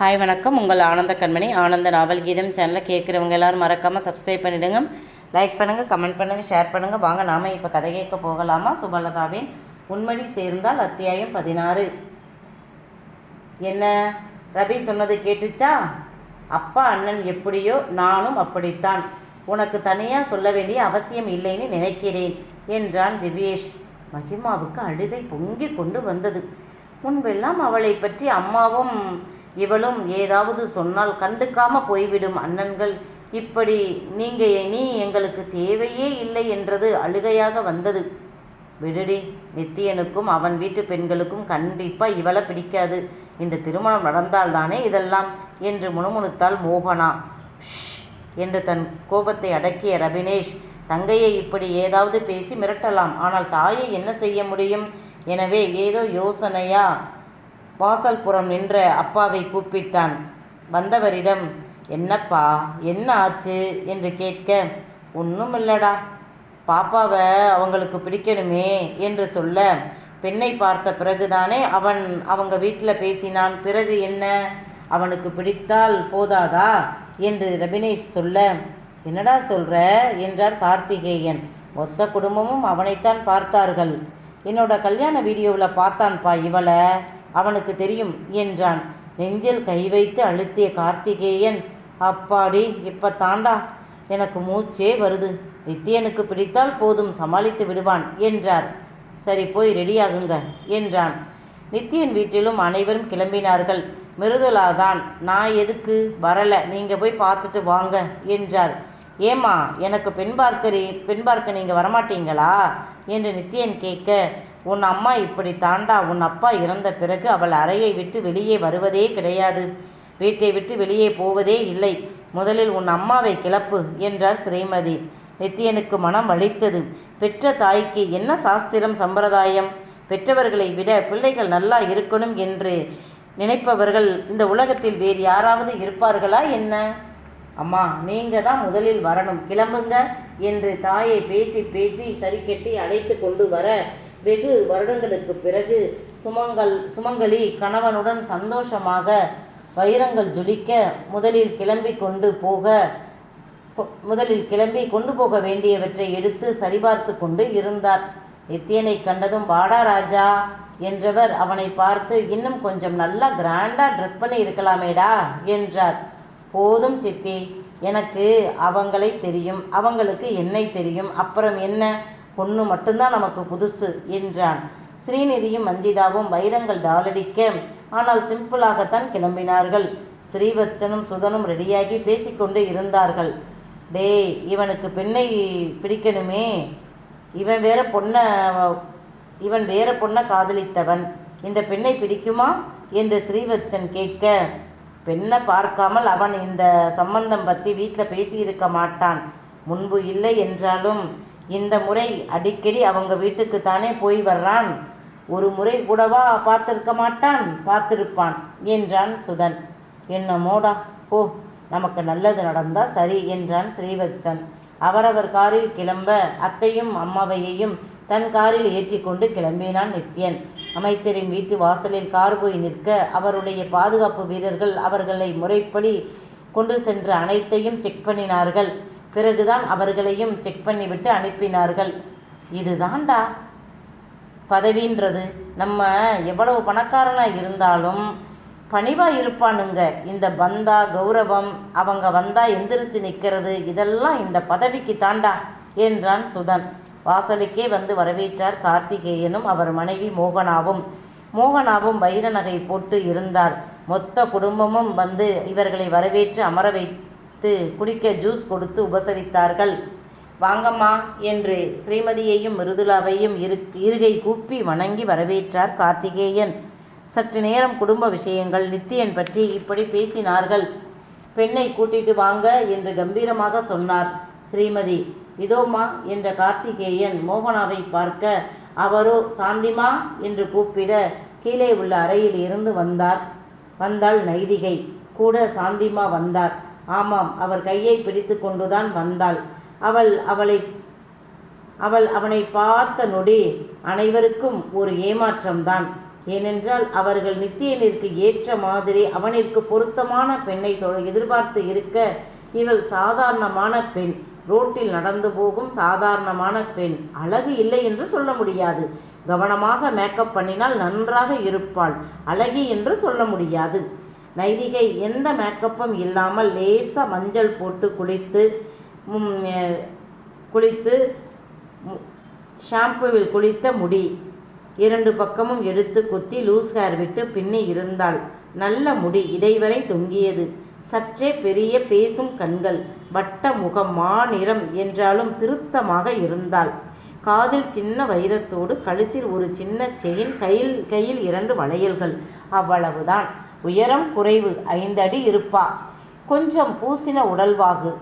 Hi வணக்கம். உங்கள் ஆனந்த கண்மணி. ஆனந்த நாவல் கீதம் சேனலை கேட்குறவங்க எல்லாரும் மறக்காமல் சப்ஸ்கிரைப் பண்ணிவிடுங்க லைக் பண்ணுங்கள் கமெண்ட் பண்ணுங்கள் ஷேர் பண்ணுங்கள் வாங்க நாம் இப்போ கதை கேட்க போகலாமா? சுபலதாவின் உண்மடி சேர்ந்தால் அத்தியாயம் பதினாறு. என்ன? ரவி சொன்னது கேட்டுச்சா? அப்பா அண்ணன் எப்படியோ நானும் அப்படித்தான். உனக்கு தனியாக சொல்ல வேண்டிய அவசியம் இல்லைன்னு நினைக்கிறேன் என்றான் திவ்யேஷ். மகிமாவுக்கு அழுகை பொங்கி கொண்டு வந்தது. முன்பெல்லாம் அவளை பற்றி அம்மாவும் இவளும் ஏதாவது சொன்னால் கண்டுக்காம போய்விடும் அண்ணன்கள். இப்படி நீங்க நீ எங்களுக்கு தேவையே இல்லை என்றது அழுகையாக வந்தது. விடுடி நித்தியனுக்கும் அவன் வீட்டு பெண்களுக்கும் கண்டிப்பாக இவளை பிடிக்காது. இந்த திருமணம் நடந்தால்தானே இதெல்லாம் என்று முணுமுணுத்தாள் மோகனா. "ஷ்" என்று தன் கோபத்தை அடக்கிய ரபினேஷ் தங்கையை இப்படி ஏதாவது பேசி மிரட்டலாம். ஆனால் தாயை என்ன செய்ய முடியும்? எனவே ஏதோ யோசனையா? வாசல் புறம் நின்ற அப்பாவை கூப்பிட்டான். வந்தவரிடம் என்னப்பா என்ன ஆச்சு? என்று கேட்க ஒன்றும் இல்லடா. பாப்பாவை அவங்களுக்கு பிடிக்கணுமே என்று சொல்ல பெண்ணை பார்த்த பிறகுதானே அவன் அவங்க வீட்டில் பேசினான். பிறகு என்ன? அவனுக்கு பிடித்தால் போதாதா? என்று ரபினேஷ் சொல்ல என்னடா சொல்கிற என்றார் கார்த்திகேயன். மொத்த குடும்பமும் அவனைத்தான் பார்த்தார்கள். என்னோட கல்யாண வீடியோவில் பார்த்தான்ப்பா இவளை. அவனுக்கு தெரியும் என்றான். நெஞ்சில் கை வைத்து அழுத்திய கார்த்திகேயன் அப்பாடி இப்ப தாண்டா எனக்கு மூச்சே வருது. நித்தியனுக்கு பிடித்தால் போதும் சமாளித்து விடுவான் என்றார். சரி போய் ரெடியாகுங்க என்றான். நித்தியன் வீட்டிலும் அனைவரும் கிளம்பினார்கள். மிருதுலாதான் நான் எதுக்கு? வரல. நீங்க போய் பார்த்துட்டு வாங்க என்றார். ஏம்மா எனக்கு பெண் பார்க்கறி பெண் பார்க்க நீங்க வரமாட்டீங்களா? என்று நித்தியன் கேட்க உன் அம்மா இப்படி தாண்டா உன் அப்பா இறந்த பிறகு அவள் அறையை விட்டு வெளியே வருவதே கிடையாது. வீட்டை விட்டு வெளியே போவதே இல்லை. முதலில் உன் அம்மாவை கிளப்பு என்றார் ஸ்ரீமதி. நித்தியனுக்கு மனம் வலித்தது. பெற்ற தாய்க்கு என்ன சாஸ்திரம் சம்பிரதாயம்? பெற்றவர்களை விட பிள்ளைகள் நல்லா இருக்கணும் என்று நினைப்பவர்கள் இந்த உலகத்தில் வேறு யாராவது இருப்பார்களா என்ன? அம்மா நீங்க தான் முதலில் வரணும். கிளம்புங்க என்று தாயை பேசி பேசி சரிக்கட்டி அழைத்து கொண்டு வர வெகு வருடங்களுக்கு பிறகு சுமங்கல் சுமங்கலி கணவனுடன் சந்தோஷமாக வைரங்கள் ஜொலிக்க முதலில் கிளம்பி கொண்டு போக முதலில் கிளம்பி கொண்டு போக வேண்டியவற்றை எடுத்து சரிபார்த்து கொண்டு இருந்தார். நித்தியனை கண்டதும் வாடா ராஜா என்றவர் அவனை பார்த்து இன்னும் கொஞ்சம் நல்லா கிராண்டாக ட்ரெஸ் பண்ணி இருக்கலாமேடா என்றார். போதும் சித்தி எனக்கு அவங்களை தெரியும் அவங்களுக்கு என்னை தெரியும் அப்புறம் என்ன? பொண்ணு மட்டும்தான் நமக்கு புதுசு என்றான். ஸ்ரீநிதியும் மஞ்சிதாவும் வைரங்கள் டாலடிக்க ஆனால் சிம்பிளாகத்தான் கிளம்பினார்கள். ஸ்ரீவத்சனும் சுதனும் ரெடியாகி பேசிக்கொண்டு இருந்தார்கள். டேய் இவனுக்கு பெண்ணை பிடிக்கணுமே. இவன் வேற பொண்ணை இவன் வேற பொண்ணை காதலித்தவன். இந்த பெண்ணை பிடிக்குமா? என்று ஸ்ரீவத்சன் கேட்க பெண்ணை பார்க்காமல் அவன் இந்த சம்பந்தம் பற்றி வீட்டில் பேசியிருக்க மாட்டான். முன்பு இல்லை என்றாலும் இந்த முறை அடிக்கடி அவங்க வீட்டுக்கு தானே போய் வர்றான். ஒரு முறை கூடவா பார்த்திருக்க மாட்டான்? பார்த்திருப்பான் என்றான் சுதன். என்னமோடா? போ நமக்கு நல்லது நடந்தா சரி என்றான் ஸ்ரீவத்சன். அவரவர் காரில் கிளம்ப அத்தையும் அம்மாவையையும் தன் காரில் ஏற்றிக்கொண்டு கிளம்பினான் நித்யன். அமைச்சரின் வீட்டு வாசலில் கார் போய் நிற்க அவருடைய பாதுகாப்பு வீரர்கள் அவர்களை முறைப்படி கொண்டு சென்ற அனைத்தையும் செக் பண்ணினார்கள். பிறகுதான் அவர்களையும் செக் பண்ணிவிட்டு அனுப்பினார்கள். இதுதான்டா பதவின்றது. நம்ம எவ்வளவு பணக்காரனாக இருந்தாலும் பணிவாக இருப்பானுங்க. இந்த பந்தா கௌரவம் அவங்க வந்தா எந்திரிச்சு நிற்கிறது இதெல்லாம் இந்த பதவிக்கு தாண்டா என்றான் சுதன். வாசலுக்கே வந்து வரவேற்றார் கார்த்திகேயனும் அவர் மனைவி மோகனாவும். மோகனாவும் வைர நகை போட்டு இருந்தார். மொத்த குடும்பமும் வந்து இவர்களை வரவேற்று அமர கொடுத்து குடிக்க ஜூஸ் கொடுத்து உபசரித்தார்கள். வாங்கம்மா என்று ஸ்ரீமதியையும் மிருதுலாவையும் இரு இருகை கூப்பி வணங்கி வரவேற்றார் கார்த்திகேயன். சற்று நேரம் குடும்ப விஷயங்கள் நித்தியன் பற்றி இப்படி பேசினார்கள். பெண்ணை கூட்டிட்டு வாங்க என்று கம்பீரமாக சொன்னார் ஸ்ரீமதி. இதோமா என்ற கார்த்திகேயன் மோகனாவை பார்க்க அவரோ சாந்திமா என்று கூப்பிட கீழே உள்ள அறையில் இருந்து வந்தார் வந்தாள் நைதிகை. கூட சாந்திமா வந்தார். ஆமாம் அவர் கையை பிடித்து கொண்டுதான் வந்தாள். அவள் அவளை அவள் அவனை பார்த்த நொடி அனைவருக்கும் ஒரு ஏமாற்றம்தான். ஏனென்றால் அவர்கள் நித்தியனிற்கு ஏற்ற மாதிரி அவனிற்கு பொருத்தமான பெண்ணை தொ- எதிர்பார்த்து இருக்க இவள் சாதாரணமான பெண். ரோட்டில் நடந்து போகும் சாதாரணமான பெண். அழகு இல்லை என்று சொல்ல முடியாது. கவனமாக மேக்கப் பண்ணினால் நன்றாக இருப்பாள். அழகி என்று சொல்ல முடியாது. நைதிகை எந்த மேக்கப்பும் இல்லாமல் லேசாக மஞ்சள் போட்டு குளித்து குளித்து ஷாம்புவில் குளித்த முடி. இரண்டு பக்கமும் எடுத்து குத்தி லூஸ் ஹேர் விட்டு பின்னி இருந்தாள். நல்ல முடி இடைவரை தொங்கியது. சற்றே பெரிய பேசும் கண்கள் வட்ட முகம் மாநிறம் என்றாலும் திருத்தமாக இருந்தாள். காதில் சின்ன வைரத்தோடு கழுத்தில் ஒரு சின்ன செயின் கையில் கையில் இரண்டு வளையல்கள். அவ்வளவுதான். உயரம் குறைவு ஐந்து அடி இருப்பா. கொஞ்சம் பூசின உடல்வாகு.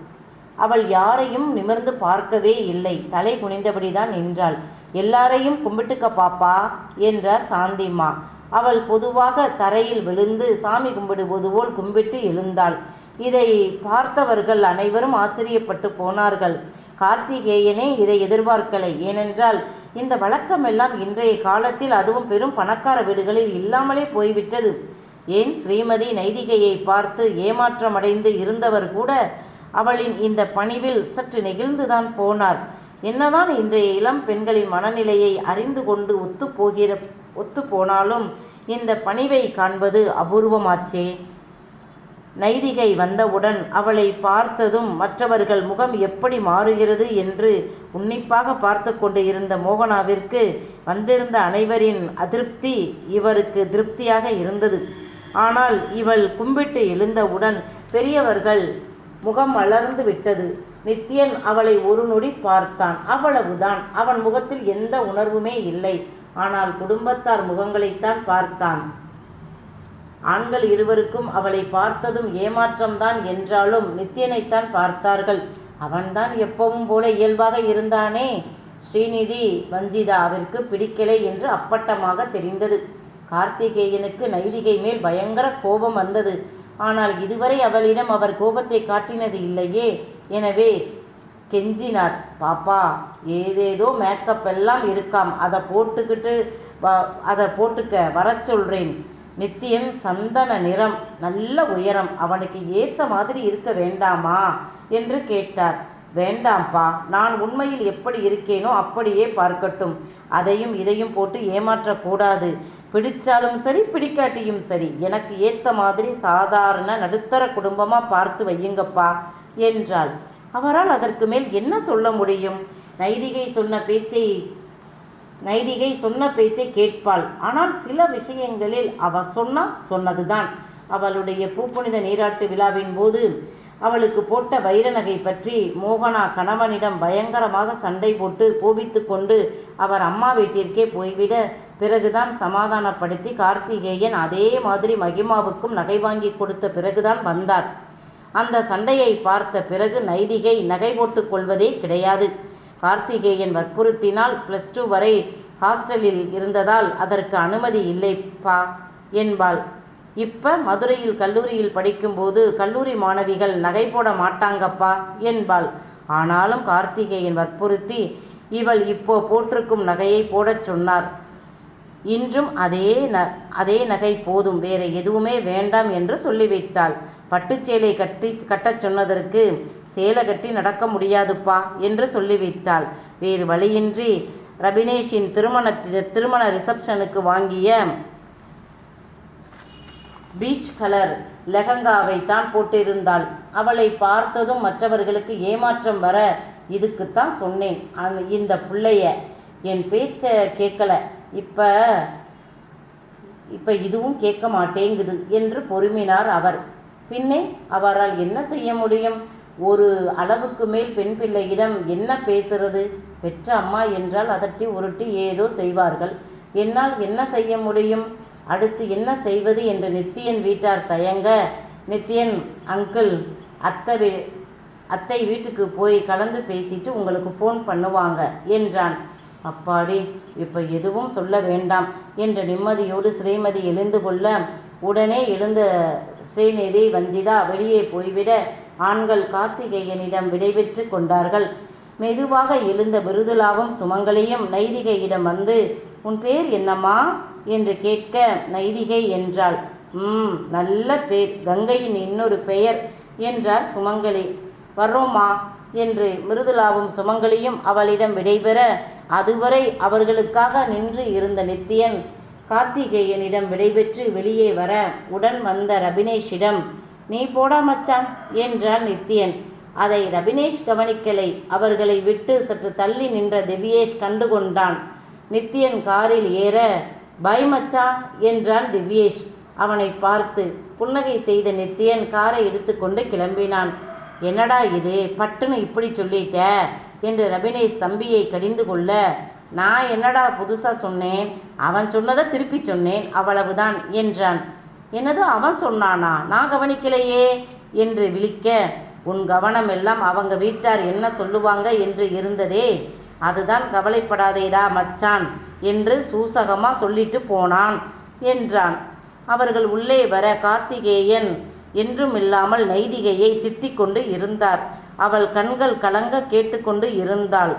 அவள் யாரையும் நிமிர்ந்து பார்க்கவே இல்லை. தலை குனிந்தபடிதான் நின்றாள். எல்லாரையும் கும்பிட்டுக்க பாப்பா என்றார் சாந்திமா அவள் பொதுவாக தரையில் விழுந்து சாமி கும்பிடுவது போல் கும்பிட்டு எழுந்தாள். இதை பார்த்தவர்கள் அனைவரும் ஆச்சரியப்பட்டு போனார்கள். கார்த்திகேயனே இதை எதிர்பார்க்கலை. ஏனென்றால் இந்த வழக்கமெல்லாம் இன்றைய காலத்தில் அதுவும் பெரும் பணக்கார வீடுகளில் இல்லாமலே போய்விட்டது. ஏன் ஸ்ரீமதி நைதிகையை பார்த்து ஏமாற்றமடைந்து இருந்தவர் கூட அவளின் இந்த பணிவில் சற்று நெகிழ்ந்துதான் போனார். என்னதான் இன்றைய இளம் பெண்களின் மனநிலையை அறிந்து கொண்டு ஒத்துப்போகிற ஒத்துப்போனாலும் இந்த பணிவை காண்பது அபூர்வமாச்சே. நைதிகை வந்தவுடன் அவளை பார்த்ததும் மற்றவர்கள் முகம் எப்படி மாறுகிறது என்று உன்னிப்பாக பார்த்து கொண்டு இருந்த மோகனாவிற்கு வந்திருந்த அனைவரின் அதிருப்தி இவருக்கு திருப்தியாக இருந்தது. ஆனால் இவள் கும்பிட்டு எழுந்தவுடன் பெரியவர்கள் முகம் மலர்ந்து விட்டது. நித்யன் அவளை ஒரு நொடி பார்த்தான். அவ்வளவுதான். அவன் முகத்தில் எந்த உணர்வுமே இல்லை. ஆனால் குடும்பத்தார் முகங்களைத்தான் பார்த்தான். ஆண்கள் இருவருக்கும் அவளை பார்த்ததும் ஏமாற்றம்தான் என்றாலும் நித்யனைத்தான் பார்த்தார்கள். அவன்தான் எப்பவும் போல இயல்பாக இருந்தானே? ஸ்ரீநிதி வஞ்சிதாவிற்கு பிடிக்கலை என்று அப்பட்டமாக தெரிந்தது. கார்த்திகேயனுக்கு நைதிகை மேல் பயங்கர கோபம் வந்தது. ஆனால் இதுவரை அவளிடம் அவர் கோபத்தை காட்டினது இல்லையே. எனவே கெஞ்சினார். பாப்பா ஏதேதோ மேக்கப் எல்லாம் இருக்காம். அதை போட்டுக்கிட்டு வ அதை போட்டுக்க வர சொல்கிறேன் நித்தியன் சந்தன நிறம் நல்ல உயரம். அவனுக்கு ஏத்த மாதிரி இருக்க வேண்டாமா? என்று கேட்டார். வேண்டாம்ப்பா. நான் உண்மையில் எப்படி இருக்கேனோ அப்படியே பார்க்கட்டும். அதையும் இதையும் போட்டு ஏமாற்றக்கூடாது பிடிச்சாலும் சரி பிடிக்காட்டியும் சரி எனக்கு ஏத்த மாதிரி சாதாரண நடுத்தர குடும்பமா பார்த்து வையுங்கப்பா என்றாள். அவரால் அதற்கு மேல் என்ன சொல்ல முடியும்? நைதிகை சொன்ன பேச்சை நைதிகை சொன்ன பேச்சை கேட்பாள். ஆனால் சில விஷயங்களில் அவ சொன்னா சொன்னதுதான். அவளுடைய பூப்புனித நீராட்டு விழாவின் போது அவளுக்கு போட்ட வைர நகை பற்றி மோகனா கணவனிடம் பயங்கரமாக சண்டை போட்டு கோபித்து கொண்டு அவர் அம்மா வீட்டிற்கே போய்விட பிறகுதான் சமாதானப்படுத்தி கார்த்திகேயன் அதே மாதிரி மகிமாவுக்கும் நகை வாங்கி கொடுத்த பிறகுதான் வந்தார். அந்த சண்டையை பார்த்த பிறகு நைதிகை நகை போட்டுக் கொள்வதே கிடையாது. கார்த்திகேயன் வற்புறுத்தினால் ப்ளஸ் டூ வரை ஹாஸ்டலில் இருந்ததால் அதற்கு அனுமதி இல்லைப்பா என்பாள். இப்ப மதுரையில் கல்லூரியில் படிக்கும்போது கல்லூரி மாணவிகள் நகை போட மாட்டாங்கப்பா என்பாள். ஆனாலும் கார்த்திகேயன் வற்புறுத்தி இவள் இப்போ போட்டிருக்கும் நகையை போடச் சொன்னார். இன்றும் அதே ந அதே நகை போதும் வேற எதுவுமே வேண்டாம் என்று சொல்லிவிட்டாள். பட்டுச்சேலை கட்டி கட்டச் சொன்னதற்கு சேலை கட்டி நடக்க முடியாதுப்பா என்று சொல்லிவிட்டாள். வேறு வழியின்றி ரபினேஷின் திருமண திருமண ரிசப்ஷனுக்கு வாங்கிய பீச் கலர் லெஹங்காவை தான் போட்டிருந்தாள். அவளை பார்த்ததும் மற்றவர்களுக்கு ஏமாற்றம் வர இதுக்குத்தான் சொன்னேன். அந்த இந்த பிள்ளைய என் பேச்சை கேட்கல இப்போ இப்போ இதுவும் கேட்க மாட்டேங்குது என்று பொறுமினார் அவர். பின்னே அவரால் என்ன செய்ய முடியும்? ஒரு அளவுக்கு மேல் பெண் பிள்ளையிடம் என்ன பேசுறது? பெற்ற அம்மா என்றால் அதட்டி உருட்டி ஏதோ செய்வார்கள். என்னால் என்ன செய்ய முடியும்? அடுத்து என்ன செய்வது? என்று நித்தியன் வீட்டார் தயங்க நித்தியன் அங்கிள் அத்தை வீ அத்தை வீட்டுக்கு போய் கலந்து பேசிட்டு உங்களுக்கு ஃபோன் பண்ணுவாங்க என்றான். அப்பாடி இப்போ எதுவும் சொல்ல வேண்டாம் என்ற நிம்மதியோடு ஸ்ரீமதி எழுந்து கொள்ள உடனே எழுந்த ஸ்ரீநிதி வஞ்சிதா வெளியே போய்விட ஆண்கள் கார்த்திகேயனிடம் விடைபெற்று கொண்டார்கள். மெதுவாக எழுந்த விருதுலாவும் சுமங்கலியும் நைதிகையிடம் வந்து உன் பேர் என்னம்மா? என்று கேட்க நைதிகை என்றாள். ம் நல்ல பேர் கங்கையின் இன்னொரு பெயர் என்றார் சுமங்கலி. வர்றோமா என்று மிருதுலாவும் சுமங்கலியும் அவளிடம் விடைபெற அதுவரை அவர்களுக்காக நின்று இருந்த நித்தியன் கார்த்திகேயனிடம் விடைபெற்று வெளியே வர உடன் வந்த ரபினேஷிடம் நீ போடா மச்சான் என்றான் நித்தியன். அதை ரபினேஷ் கவனிக்கலை. அவர்களை விட்டு சற்று தள்ளி நின்ற திவ்யேஷ் கண்டுகொண்டான். நித்தியன் காரில் ஏற பை மச்சா என்றான் திவ்யேஷ். அவனை பார்த்து புன்னகை செய்த நித்தியன் காரை எடுத்துக்கொண்டு கிளம்பினான். என்னடா இது? பட்டுன்னு இப்படி சொல்லிட்ட. என்று ரபினேஷ் தம்பியை கடிந்து கொள்ள நான் என்னடா புதுசாக சொன்னேன்? அவன் சொன்னதை திருப்பி சொன்னேன் அவ்வளவுதான் என்றான். என்னது அவன் சொன்னானா? நான் கவனிக்கலையே என்று விழிக்க உன் கவனம் எல்லாம் அவங்க வீட்டார் என்ன சொல்லுவாங்க? என்று இருந்ததே. அதுதான் கவலைப்படாதேடா மச்சான் என்று சூசகமாக சொல்லிட்டு போனான் என்றான். அவர்கள் உள்ளே வர கார்த்திகேயன் என்றும் இல்லாமல் நைதிகையை திட்டிக் கொண்டு இருந்தார். அவள் கண்கள் கலங்க கேட்டுக்கொண்டு இருந்தாள்.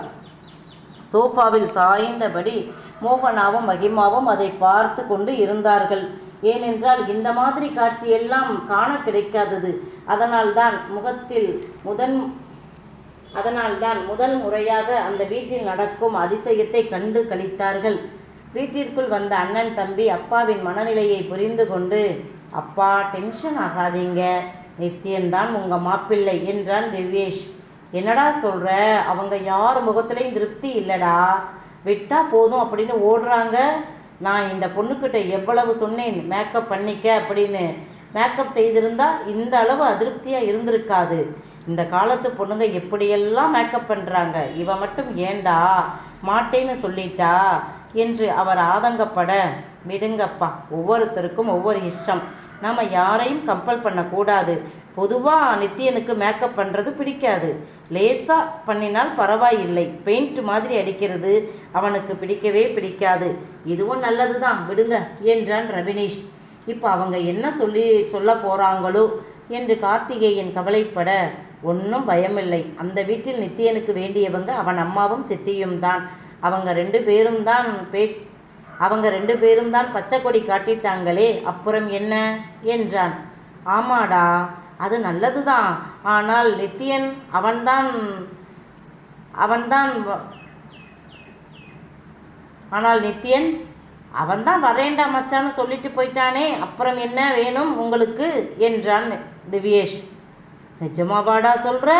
சோஃபாவில் சாய்ந்தபடி மோகனாவும் மகிமாவும் அதை பார்த்து கொண்டு இருந்தார்கள். ஏனென்றால் இந்த மாதிரி காட்சியெல்லாம் காண கிடைக்காதது. அதனால்தான் முகத்தில் முதன் அதனால்தான் முதல் முறையாக அந்த வீட்டில் நடக்கும் அதிசயத்தை கண்டு கழித்தார்கள் வீட்டிற்குள் வந்த அண்ணன் தம்பி அப்பாவின் மனநிலையை புரிந்து கொண்டு அப்பா டென்ஷன் ஆகாதீங்க. நித்தியன்தான் உங்கள் மாப்பிள்ளை என்றான் திவ்யேஷ். என்னடா சொல்கிற அவங்க யார் முகத்துலேயும் திருப்தி இல்லைடா. விட்டால் போதும் அப்படின்னு ஓடுறாங்க. நான் இந்த பொண்ணுக்கிட்ட எவ்வளவு சொன்னேன் மேக்கப் பண்ணிக்க அப்படின்னு. மேக்கப் செய்திருந்தா இந்த அளவு அதிருப்தியாக இருந்திருக்காது. இந்த காலத்து பொண்ணுங்க எப்படியெல்லாம் மேக்கப் பண்ணுறாங்க இவ மட்டும் ஏண்டா மாட்டேன்னு சொல்லிட்டா? என்று அவர் ஆதங்கப்பட விடுங்கப்பா. ஒவ்வொருத்தருக்கும் ஒவ்வொரு இஷ்டம். நாம் யாரையும் கம்பல் பண்ணக்கூடாது. பொதுவாக நித்தியனுக்கு மேக்கப் பண்ணுறது பிடிக்காது. லேசாக பண்ணினால் பரவாயில்லை. பெயிண்ட் மாதிரி அடிக்கிறது அவனுக்கு பிடிக்கவே பிடிக்காது. இதுவும் நல்லது தான் விடுங்க என்றான் ரவினேஷ். இப்போ அவங்க என்ன சொல்லி சொல்ல போகிறாங்களோ என்று கார்த்திகேயன் கவலைப்பட ஒன்றும் பயமில்லை. அந்த வீட்டில் நித்தியனுக்கு வேண்டியவங்க அவன் அம்மாவும் சித்தியும் தான். அவங்க ரெண்டு பேரும் தான் பே அவங்க ரெண்டு பேரும் தான் பச்சை கொடி காட்டிட்டாங்களே அப்புறம் என்ன? என்றான். ஆமாடா அது நல்லது தான் ஆனால் நித்தியன் அவன்தான் அவன்தான் வ- ஆனால் நித்தியன் அவன்தான் வரேண்டா மச்சான்னு சொல்லிட்டு போயிட்டானே அப்புறம் என்ன வேணும் உங்களுக்கு? என்றான் திவ்யேஷ். நிஜமாவாடா சொல்கிற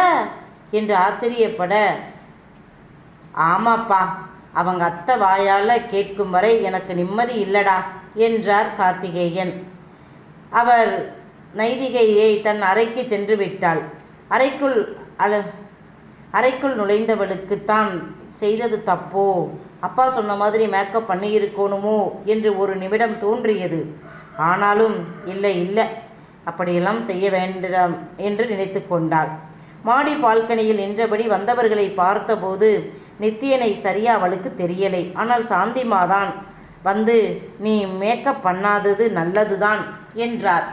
என்று ஆச்சரியப்பட. ஆமாப்பா அவங்க அத்தை வாயால் கேட்கும் வரை எனக்கு நிம்மதி இல்லடா என்றார் கார்த்திகேயன். அவர் நைதிகையை தன் அறைக்கு சென்று விட்டாள். அறைக்குள் அழு அறைக்குள் நுழைந்தவளுக்குத்தான் செய்தது தப்போ? அப்பா சொன்ன மாதிரி மேக்கப் பண்ணியிருக்கணுமோ? என்று ஒரு நிமிடம் தோன்றியது. ஆனாலும் இல்லை இல்லை அப்படியெல்லாம் செய்ய வேண்டாம் என்று நினைத்து கொண்டாள். மாடி பால்கனியில் நின்றபடி வந்தவர்களை பார்த்தபோது நித்தியனை சரியா அவளுக்கு தெரியலை. ஆனால் சாந்திமாதான் வந்து நீ மேக்கப் பண்ணாதது நல்லதுதான் என்றார்.